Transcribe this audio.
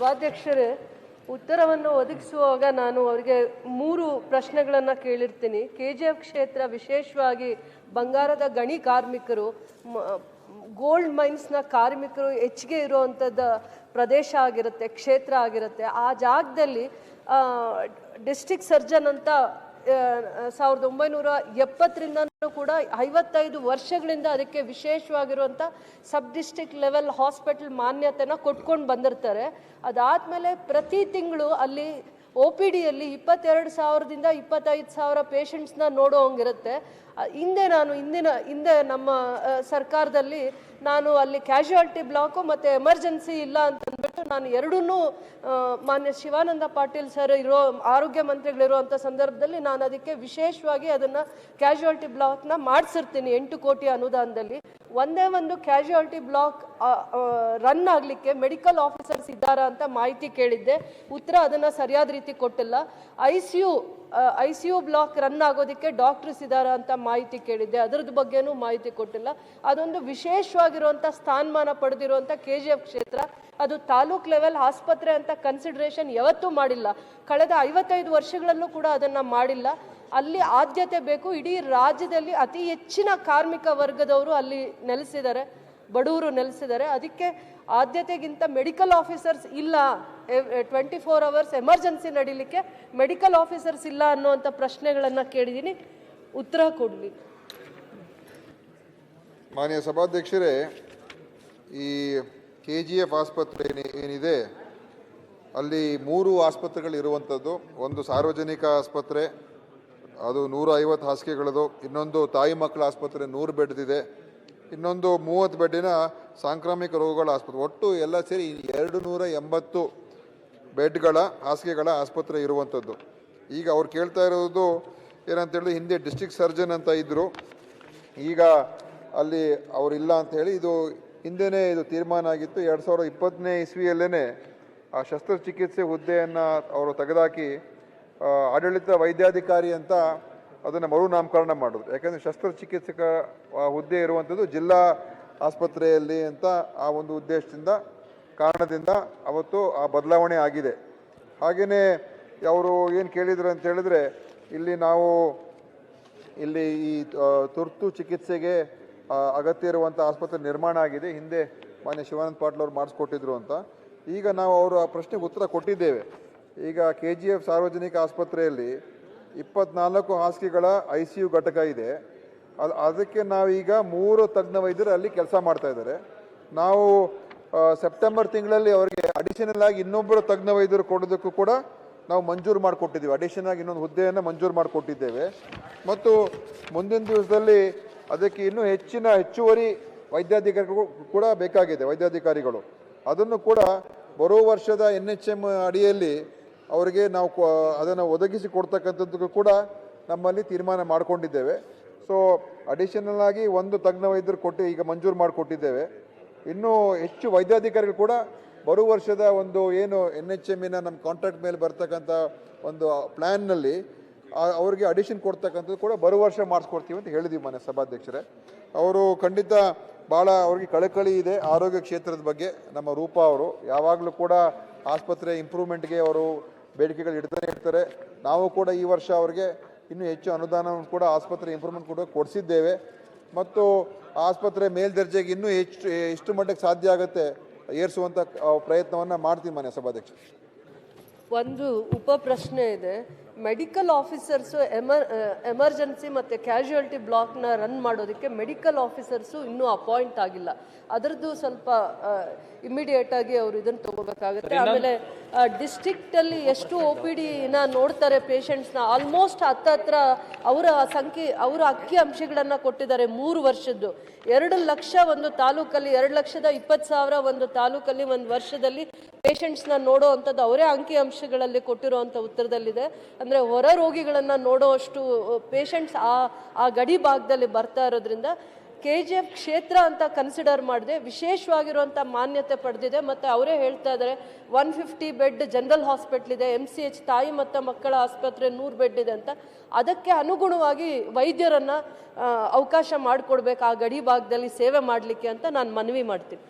ಸಭಾಧ್ಯಕ್ಷರೇ, ಉತ್ತರವನ್ನು ಒದಗಿಸುವಾಗ ನಾನು ಅವರಿಗೆ ಮೂರು ಪ್ರಶ್ನೆಗಳನ್ನು ಕೇಳಿರ್ತೀನಿ. ಕೆ ಜಿ ಎಫ್ ಕ್ಷೇತ್ರ ವಿಶೇಷವಾಗಿ ಬಂಗಾರದ ಗಣಿ ಕಾರ್ಮಿಕರು ಗೋಲ್ಡ್ ಮೈನ್ಸ್ನ ಕಾರ್ಮಿಕರು ಹೆಚ್ಚಿಗೆ ಇರುವಂಥದ್ದು ಪ್ರದೇಶ ಆಗಿರುತ್ತೆ, ಕ್ಷೇತ್ರ ಆಗಿರುತ್ತೆ. ಆ ಜಾಗದಲ್ಲಿ ಡಿಸ್ಟಿಕ್ ಸರ್ಜನ್ ಅಂತ ಸಾವಿರದ ಒಂಬೈನೂರ ಎಪ್ಪತ್ತರಿಂದನೂ ಕೂಡ ಐವತ್ತೈದು ವರ್ಷಗಳಿಂದ ಅದಕ್ಕೆ ವಿಶೇಷವಾಗಿರುವಂಥ ಸಬ್ ಡಿಸ್ಟಿಕ್ ಲೆವೆಲ್ ಹಾಸ್ಪಿಟಲ್ ಮಾನ್ಯತೆನ ಕೊಟ್ಕೊಂಡು ಬಂದಿರ್ತಾರೆ. ಅದಾದಮೇಲೆ ಪ್ರತಿ ತಿಂಗಳು ಅಲ್ಲಿ ಒ ಪಿ ಡಿಯಲ್ಲಿ ಇಪ್ಪತ್ತೆರಡು ಸಾವಿರದಿಂದ ಇಪ್ಪತ್ತೈದು ಸಾವಿರ ಪೇಷಂಟ್ಸ್ನ ನೋಡೋ ಹಂಗಿರುತ್ತೆ. ಹಿಂದೆ ನಾನು ಹಿಂದಿನ, ಹಿಂದೆ ನಮ್ಮ ಸರ್ಕಾರದಲ್ಲಿ ನಾನು ಅಲ್ಲಿ ಕ್ಯಾಶುಯಾಲಿಟಿ ಬ್ಲಾಕು ಮತ್ತು ಎಮರ್ಜೆನ್ಸಿ ಇಲ್ಲ ಅಂತ ಅಂದ್ಬಿಟ್ಟು ನಾನು ಎರಡೂ ಮಾನ್ಯ ಶಿವಾನಂದ ಪಾಟೀಲ್ ಸರ್ ಇರೋ ಆರೋಗ್ಯ ಮಂತ್ರಿಗಳಿರುವಂಥ ಸಂದರ್ಭದಲ್ಲಿ ನಾನು ಅದಕ್ಕೆ ವಿಶೇಷವಾಗಿ ಅದನ್ನು ಕ್ಯಾಶುಯಾಲಿಟಿ ಬ್ಲಾಕ್ನ ಮಾಡಿಸಿರ್ತೀನಿ ಎಂಟು ಕೋಟಿ ಅನುದಾನದಲ್ಲಿ. ಒಂದೇ ಒಂದು ಕ್ಯಾಶುಯಾಲಿಟಿ ಬ್ಲಾಕ್ ರನ್ ಆಗಲಿಕ್ಕೆ ಮೆಡಿಕಲ್ ಆಫೀಸರ್ಸ್ ಇದ್ದಾರಾ ಅಂತ ಮಾಹಿತಿ ಕೇಳಿದ್ದೆ. ಉತ್ತರ ಅದನ್ನು ಸರಿಯಾದ ರೀತಿ ಕೊಟ್ಟಿಲ್ಲ. I C U I C U block run ಆಗೋದಕ್ಕೆ ಡಾಕ್ಟರ್ಸ್ ಇದ್ದಾರೆ ಅಂತ ಮಾಹಿತಿ ಕೇಳಿದ್ದೆ. ಅದ್ರದ ಬಗ್ಗೆನೂ ಮಾಹಿತಿ ಕೊಟ್ಟಿಲ್ಲ. ಅದೊಂದು ವಿಶೇಷವಾಗಿರುವಂಥ ಸ್ಥಾನಮಾನ ಪಡೆದಿರುವಂಥ ಕೆ ಜಿ ಎಫ್ ಕ್ಷೇತ್ರ, ಅದು ತಾಲೂಕ್ ಲೆವೆಲ್ ಆಸ್ಪತ್ರೆ ಅಂತ ಕನ್ಸಿಡರೇಷನ್ ಯಾವತ್ತೂ ಮಾಡಿಲ್ಲ. ಕಳೆದ ಐವತ್ತೈದು ವರ್ಷಗಳಲ್ಲೂ ಕೂಡ ಅದನ್ನು ಮಾಡಿಲ್ಲ. ಅಲ್ಲಿ ಆದ್ಯತೆ ಬೇಕು. ಇಡೀ ರಾಜ್ಯದಲ್ಲಿ ಅತಿ ಹೆಚ್ಚಿನ ಕಾರ್ಮಿಕ ವರ್ಗದವರು ಅಲ್ಲಿ ನೆಲೆಸಿದ್ದಾರೆ. ಬಡವರು ನೆಲೆಸಿದ್ದಾರೆ. ಅದಕ್ಕೆ ಆದ್ಯತೆಗಿಂತ ಮೆಡಿಕಲ್ ಆಫೀಸರ್ಸ್ ಇಲ್ಲ. ಟ್ವೆಂಟಿ ಫೋರ್ ಅವರ್ಸ್ ಎಮರ್ಜೆನ್ಸಿ ನಡೀಲಿಕ್ಕೆ ಮೆಡಿಕಲ್ ಆಫೀಸರ್ಸ್ ಇಲ್ಲ ಅನ್ನುವಂಥ ಪ್ರಶ್ನೆಗಳನ್ನು ಕೇಳಿದ್ದೀನಿ. ಉತ್ತರ ಕೊಡಲಿ. ಮಾನ್ಯ ಸಭಾಧ್ಯಕ್ಷರೇ, ಈ ಕೆ ಜಿ ಎಫ್ ಆಸ್ಪತ್ರೆ ಏನಿ- ಏನಿದೆ, ಅಲ್ಲಿ ಮೂರು ಆಸ್ಪತ್ರೆಗಳು ಇರುವಂಥದ್ದು ಒಂದು ಸಾರ್ವಜನಿಕ ಆಸ್ಪತ್ರೆ, ಅದು ನೂರ ಐವತ್ತು ಹಾಸಿಗೆಗಳದು. ಇನ್ನೊಂದು ತಾಯಿ ಮಕ್ಕಳ ಆಸ್ಪತ್ರೆ ನೂರು ಬೆಡ್ದಿದೆ ಇನ್ನೊಂದು ಮೂವತ್ತು ಬೆಡ್ಡಿನ ಸಾಂಕ್ರಾಮಿಕ ರೋಗಗಳ ಆಸ್ಪತ್ರೆ. ಒಟ್ಟು ಎಲ್ಲ ಸೇರಿ ಎರಡು ನೂರ ಎಂಬತ್ತು ಬೆಡ್ಗಳ, ಹಾಸಿಗೆಗಳ ಆಸ್ಪತ್ರೆ ಇರುವಂಥದ್ದು. ಈಗ ಅವ್ರು ಕೇಳ್ತಾ ಇರೋದು ಏನಂತ ಹೇಳಿದ್ರೆ ಹಿಂದೆ ಡಿಸ್ಟ್ರಿಕ್ಟ್ ಸರ್ಜನ್ ಅಂತ ಇದ್ದರು ಈಗ ಅಲ್ಲಿ ಅವರಿಲ್ಲ ಅಂತ ಹೇಳಿ ಇದು ಹಿಂದೆನೇ ಇದು ತೀರ್ಮಾನ ಆಗಿತ್ತು. ಎರಡು ಸಾವಿರದ ಇಪ್ಪತ್ತನೇ ಇಸ್ವಿಯಲ್ಲೇ ಆ ಶಸ್ತ್ರಚಿಕಿತ್ಸೆ ಹುದ್ದೆಯನ್ನು ಅವರು ತೆಗೆದಾಕಿ ಆಡಳಿತ ವೈದ್ಯಾಧಿಕಾರಿ ಅಂತ ಅದನ್ನು ಮರುನಾಮಕರಣ ಮಾಡಿದ್ರು. ಯಾಕಂದರೆ ಶಸ್ತ್ರಚಿಕಿತ್ಸಕ ಹುದ್ದೆ ಇರುವಂಥದ್ದು ಜಿಲ್ಲಾ ಆಸ್ಪತ್ರೆಯಲ್ಲಿ ಅಂತ ಆ ಒಂದು ಉದ್ದೇಶದಿಂದ ಕಾರಣದಿಂದ ಅವತ್ತು ಆ ಬದಲಾವಣೆ ಆಗಿದೆ. ಹಾಗೆಯೇ ಅವರು ಏನು ಕೇಳಿದ್ರು ಅಂತ ಹೇಳಿದ್ರೆ, ಇಲ್ಲಿ ನಾವು ಇಲ್ಲಿ ಈ ತುರ್ತು ಚಿಕಿತ್ಸೆಗೆ ಅಗತ್ಯ ಇರುವಂಥ ಆಸ್ಪತ್ರೆ ನಿರ್ಮಾಣ ಆಗಿದೆ. ಹಿಂದೆ ಮಾನ್ಯ ಶಿವಾನಂದ ಪಾಟೀಲ್ ಅವರು ಮಾಡಿಸ್ಕೊಟ್ಟಿದ್ರು ಅಂತ. ಈಗ ನಾವು ಅವರು ಆ ಪ್ರಶ್ನೆಗೆ ಉತ್ತರ ಕೊಟ್ಟಿದ್ದೇವೆ. ಈಗ ಕೆ ಜಿ ಎಫ್ ಸಾರ್ವಜನಿಕ ಆಸ್ಪತ್ರೆಯಲ್ಲಿ ಇಪ್ಪತ್ನಾಲ್ಕು ಹಾಸಿಗೆಗಳ ಐ ಸಿ ಯು ಘಟಕ ಇದೆ. ಅದು, ಅದಕ್ಕೆ ನಾವೀಗ ಮೂರು ತಜ್ಞ ವೈದ್ಯರು ಅಲ್ಲಿ ಕೆಲಸ ಮಾಡ್ತಾ ಇದ್ದಾರೆ. ನಾವು ಸೆಪ್ಟೆಂಬರ್ ತಿಂಗಳಲ್ಲಿ ಅವರಿಗೆ ಅಡಿಷನಲ್ ಆಗಿ ಇನ್ನೊಬ್ಬರು ತಜ್ಞ ವೈದ್ಯರು ಕೊಡೋದಕ್ಕೂ ಕೂಡ ನಾವು ಮಂಜೂರು ಮಾಡಿಕೊಟ್ಟಿದ್ದೀವಿ. ಅಡಿಷನಲ್ ಆಗಿ ಇನ್ನೊಂದು ಹುದ್ದೆಯನ್ನು ಮಂಜೂರು ಮಾಡಿಕೊಟ್ಟಿದ್ದೇವೆ. ಮತ್ತು ಮುಂದಿನ ದಿವಸದಲ್ಲಿ ಅದಕ್ಕೆ ಇನ್ನೂ ಹೆಚ್ಚಿನ ಹೆಚ್ಚುವರಿ ವೈದ್ಯಾಧಿಕಾರಿಗಳು ಕೂಡ ಬೇಕಾಗಿದೆ, ವೈದ್ಯಾಧಿಕಾರಿಗಳು. ಅದನ್ನು ಕೂಡ ಬರೋ ವರ್ಷದ ಎನ್ ಎಚ್ ಎಂ ಅಡಿಯಲ್ಲಿ ಅವರಿಗೆ ನಾವು ಅದನ್ನು ಒದಗಿಸಿ ಕೊಡ್ತಕ್ಕಂಥದ್ದಕ್ಕೂ ಕೂಡ ನಮ್ಮಲ್ಲಿ ತೀರ್ಮಾನ ಮಾಡಿಕೊಂಡಿದ್ದೇವೆ. ಸೊ ಅಡಿಷನಲ್ ಆಗಿ ಒಂದು ತಜ್ಞ ವೈದ್ಯರು ಕೊಟ್ಟು ಈಗ ಮಂಜೂರು ಮಾಡಿಕೊಟ್ಟಿದ್ದೇವೆ. ಇನ್ನೂ ಹೆಚ್ಚು ವೈದ್ಯಾಧಿಕಾರಿಗಳು ಕೂಡ ಬರುವ ವರ್ಷದ ಒಂದು ಏನು ಎನ್ ಎಚ್ ಎಮ್ಮಿನ ನಮ್ಮ ಕಾಂಟ್ರಾಕ್ಟ್ ಮೇಲೆ ಬರ್ತಕ್ಕಂಥ ಒಂದು ಪ್ಲ್ಯಾನ್ನಲ್ಲಿ ಅವರಿಗೆ ಅಡಿಷನ್ ಕೊಡ್ತಕ್ಕಂಥದ್ದು ಕೂಡ ಬರುವ ವರ್ಷ ಮಾಡಿಸ್ಕೊಡ್ತೀವಿ ಅಂತ ಹೇಳಿದ್ದೀವಿ ಮನೆ ಸಭಾಧ್ಯಕ್ಷರೇ. ಅವರು ಖಂಡಿತ ಭಾಳ ಅವ್ರಿಗೆ ಕಳಕಳಿ ಇದೆ ಆರೋಗ್ಯ ಕ್ಷೇತ್ರದ ಬಗ್ಗೆ, ನಮ್ಮ ರೂಪ ಅವರು. ಯಾವಾಗಲೂ ಕೂಡ ಆಸ್ಪತ್ರೆ ಇಂಪ್ರೂವ್ಮೆಂಟ್ಗೆ ಅವರು ಬೇಡಿಕೆಗಳು ಇಡ್ತಾನೆ ಇರ್ತಾರೆ. ನಾವು ಕೂಡ ಈ ವರ್ಷ ಅವರಿಗೆ ಇನ್ನೂ ಹೆಚ್ಚು ಅನುದಾನವನ್ನು ಕೂಡ ಆಸ್ಪತ್ರೆ ಇಂಪ್ರೂವ್ಮೆಂಟ್ ಕೂಡ ಕೊಡಿಸಿದ್ದೇವೆ. ಮತ್ತು ಆಸ್ಪತ್ರೆ ಮೇಲ್ದರ್ಜೆಗೆ ಇನ್ನೂ ಹೆಚ್ಚು ಎಷ್ಟು ಮಟ್ಟಕ್ಕೆ ಸಾಧ್ಯ ಆಗುತ್ತೆ ಏರಿಸುವಂಥ ಪ್ರಯತ್ನವನ್ನು ಮಾಡ್ತೀನಿ ಮನೆ ಸಭಾಧ್ಯಕ್ಷ ಒಂದು ಉಪ ಪ್ರಶ್ನೆ ಇದೆ. ಮೆಡಿಕಲ್ ಆಫೀಸರ್ಸು ಎಮರ್ ಎಮರ್ಜೆನ್ಸಿ ಮತ್ತು ಕ್ಯಾಶುಯಾಲಿಟಿ ಬ್ಲಾಕ್ನ ರನ್ ಮಾಡೋದಕ್ಕೆ ಮೆಡಿಕಲ್ ಆಫೀಸರ್ಸು ಇನ್ನೂ ಅಪಾಯಿಂಟ್ ಆಗಿಲ್ಲ. ಅದರದ್ದು ಸ್ವಲ್ಪ ಇಮಿಡಿಯೇಟ್ ಆಗಿ ಅವರು ಇದನ್ನು ತಗೋಬೇಕಾಗುತ್ತೆ. ಆಮೇಲೆ ಡಿಸ್ಟ್ರಿಕ್ಟಲ್ಲಿ ಎಷ್ಟು ಒ ಪಿ ಡಿನ ನೋಡ್ತಾರೆ ಪೇಷಂಟ್ಸ್ನ ಆಲ್ಮೋಸ್ಟ್ ಹತ್ತತ್ರ ಅವರ ಸಂಖ್ಯೆ ಅವರ ಅಕ್ಕಿ ಅಂಶಗಳನ್ನು ಕೊಟ್ಟಿದ್ದಾರೆ ಮೂರು ವರ್ಷದ್ದು. ಎರಡು ಲಕ್ಷ ಒಂದು ತಾಲೂಕಲ್ಲಿ ಎರಡು ಲಕ್ಷದ ಇಪ್ಪತ್ತು ಸಾವಿರ ಒಂದು ತಾಲೂಕಲ್ಲಿ ಒಂದು ವರ್ಷದಲ್ಲಿ ಪೇಷಂಟ್ಸ್ನ ನೋಡೋ ಅಂಥದ್ದು ಅವರೇ ಅಂಕಿ ಅಂಶಗಳಲ್ಲಿ ಕೊಟ್ಟಿರುವಂಥ ಉತ್ತರದಲ್ಲಿದೆ. ಅಂದರೆ ಹೊರ ರೋಗಿಗಳನ್ನು ನೋಡೋಷ್ಟು ಪೇಷಂಟ್ಸ್ ಆ ಆ ಗಡಿ ಭಾಗದಲ್ಲಿ ಬರ್ತಾ ಇರೋದ್ರಿಂದ ಕೆ ಜಿ ಎಫ್ ಕ್ಷೇತ್ರ ಅಂತ ಕನ್ಸಿಡರ್ ಮಾಡಿದೆ ವಿಶೇಷವಾಗಿರುವಂಥ ಮಾನ್ಯತೆ ಪಡೆದಿದೆ. ಮತ್ತು ಅವರೇ ಹೇಳ್ತಾ ಇದ್ದಾರೆ one fifty bed general hospital ಇದೆ ಎಂ ಸಿ ಎಚ್ ತಾಯಿ ಮತ್ತು ಮಕ್ಕಳ ಆಸ್ಪತ್ರೆ ನೂರು ಬೆಡ್ ಇದೆ ಅಂತ. ಅದಕ್ಕೆ ಅನುಗುಣವಾಗಿ ವೈದ್ಯರನ್ನು ಅವಕಾಶ ಮಾಡಿಕೊಡ್ಬೇಕು, ಆ ಗಡಿ ಭಾಗದಲ್ಲಿ ಸೇವೆ ಮಾಡಲಿಕ್ಕೆ ಅಂತ ನಾನು ಮನವಿ ಮಾಡ್ತೀನಿ.